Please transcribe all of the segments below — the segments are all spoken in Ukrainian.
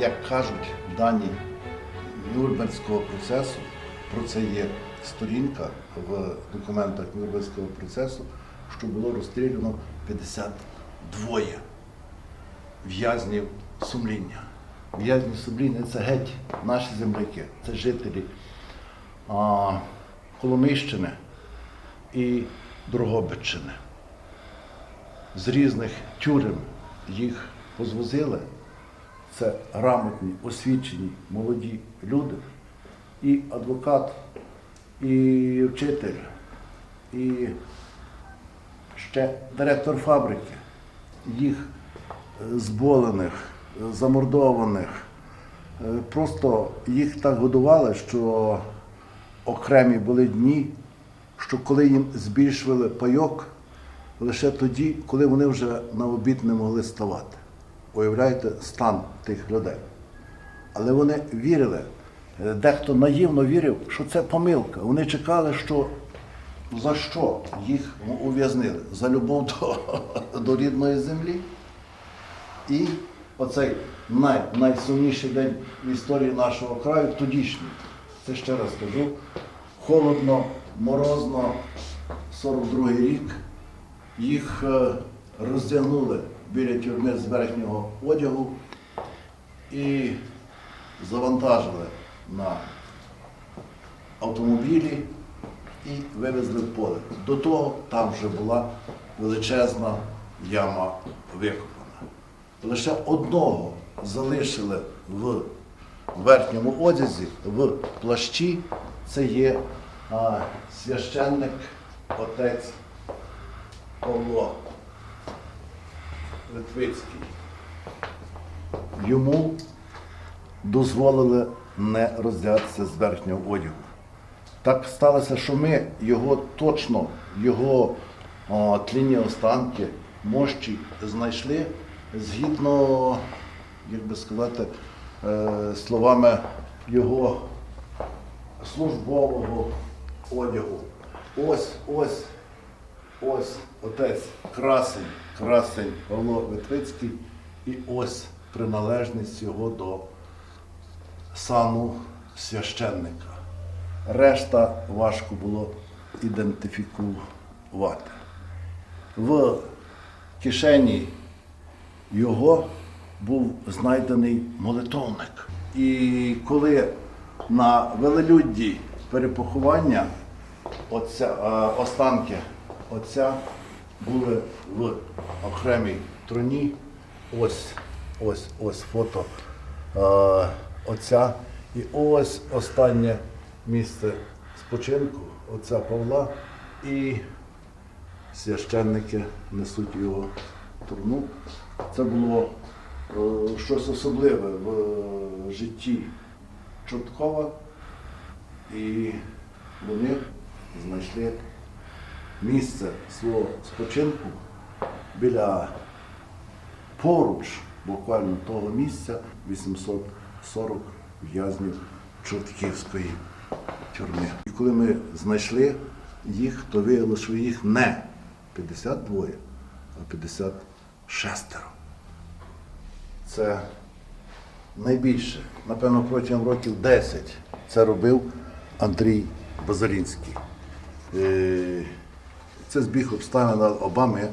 Як кажуть дані Нюрнберзького процесу, про це є сторінка в документах Нюрнберзького процесу, що було розстріляно 52 в'язнів сумління. В'язні сумління це геть наші земляки, це жителі а, Коломийщини і Дрогобиччини. З різних тюрем їх позвозили. Це грамотні, освічені, молоді люди, і адвокат, і вчитель, і ще директор фабрики. Їх е, зболених, е, замордованих. е, Просто їх так годували, що окремі були дні, що коли їм збільшували пайок, лише тоді, коли вони вже на обід не могли ставати. Уявляєте стан тих людей. Але вони вірили, е, дехто наївно вірив, що це помилка. Вони чекали, що за що їх ув'язнили? За любов до, до рідної землі. І оцей най, найсумніший день в історії нашого краю, тодішній, це ще раз кажу, холодно, морозно, 42-й рік, їх е, роздягнули біля тюрми з верхнього одягу і завантажили на автомобілі і вивезли в поле. До того там вже була величезна яма викопана. Лише одного залишили в верхньому одязі, в плащі. Це є а, священник отець Павло Литвицький. Йому дозволили не роздягатися з верхнього одягу. Так сталося, що ми його точно, його о, тлінні останки, мощі знайшли згідно, як би сказати, е, словами його службового одягу. Ось, ось, ось отець красень, красень Павло Ветвицький, і ось приналежність його до сану священника. Решта важко було ідентифікувати. В кишені його був знайдений молитовник. І коли на велелюдді перепоховання отця, е, останки отця були в окремій труні, ось, ось, ось фото е, отця. І ось останнє місце спочинку отця Павла. І священники несуть його труну. Це було е, щось особливе в е, житті Чорткова. І вони знайшли місце свого спочинку біля поруч буквально того місця 840 в'язнів Чортківської тюрми. І коли ми знайшли їх, то виявилося, що їх не 52, а 56. Це найбільше, напевно, протягом років 10 це робив Андрій Базалінський. Це збіг обставин Обами,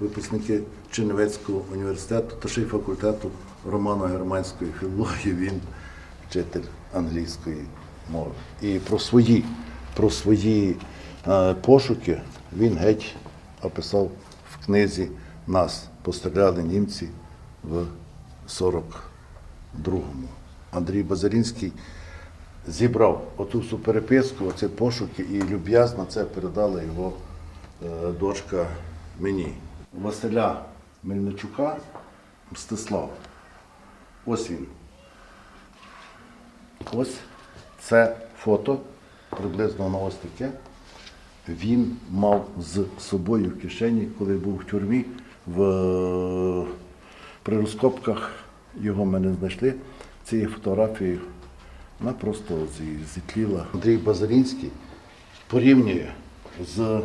випускники Чернівецького університету та ще й факультету романо-германської філології, він вчитель англійської мови. І про свої, про свої е, пошуки він геть описав в книзі Нас постріляли німці в 42-му. Андрій Базарінський зібрав оту всю переписку, оці пошуки, і люб'язно це передала його дочка мені. Василя Мельничука Мстислав. Ось він. Ось це фото, приблизно воно ось таке. Він мав з собою в кишені, коли був в тюрмі, в, при розкопках його ми знайшли. Цією фотографією вона просто зітліла. Андрій Базарінський порівнює з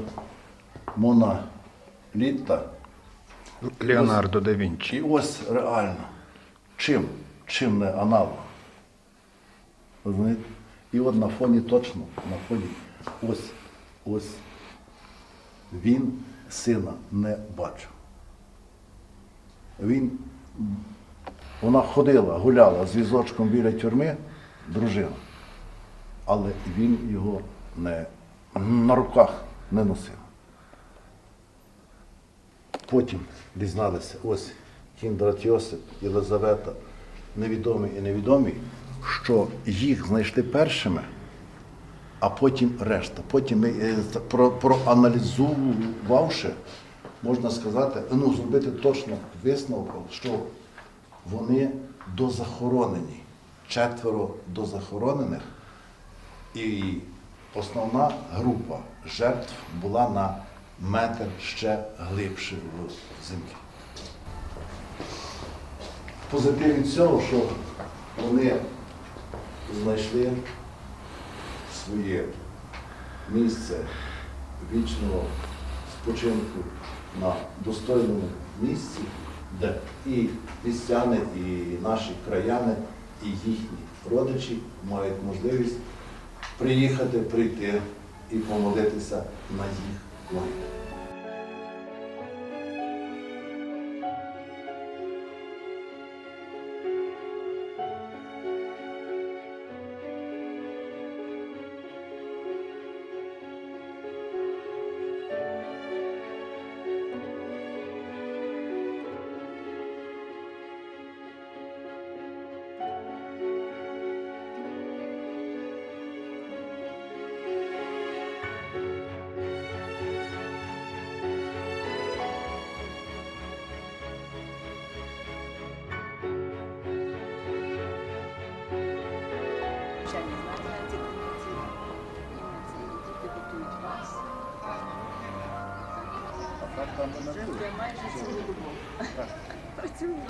Мона Літта Леонардо да Вінчі. і ось реально, чим чим не аналог. Розумієте? І от на фоні точно, на фоні ось, ось він сина не бачив. Він, вона ходила, гуляла з візочком біля тюрми, дружина, але він його не, на руках не носив. Потім дізналися, ось Кіндрат Йосип, Єлизавета, невідомі і невідомі, що їх знайшли першими, а потім решта. Потім ми е, про, проаналізувавши, можна сказати, ну, зробити точно висновок, що вони дозахоронені. Четверо дозахоронених, і основна група жертв була на метр ще глибше в землі. Позитив від цього, що вони знайшли своє місце вічного спочинку на достойному місці, де і містяни, і наші краяни, і їхні родичі мають можливість приїхати, прийти і помолитися на їх 外。Навчання знаєте. Діти готують вас. Вже майже цілу добу. Працюємо.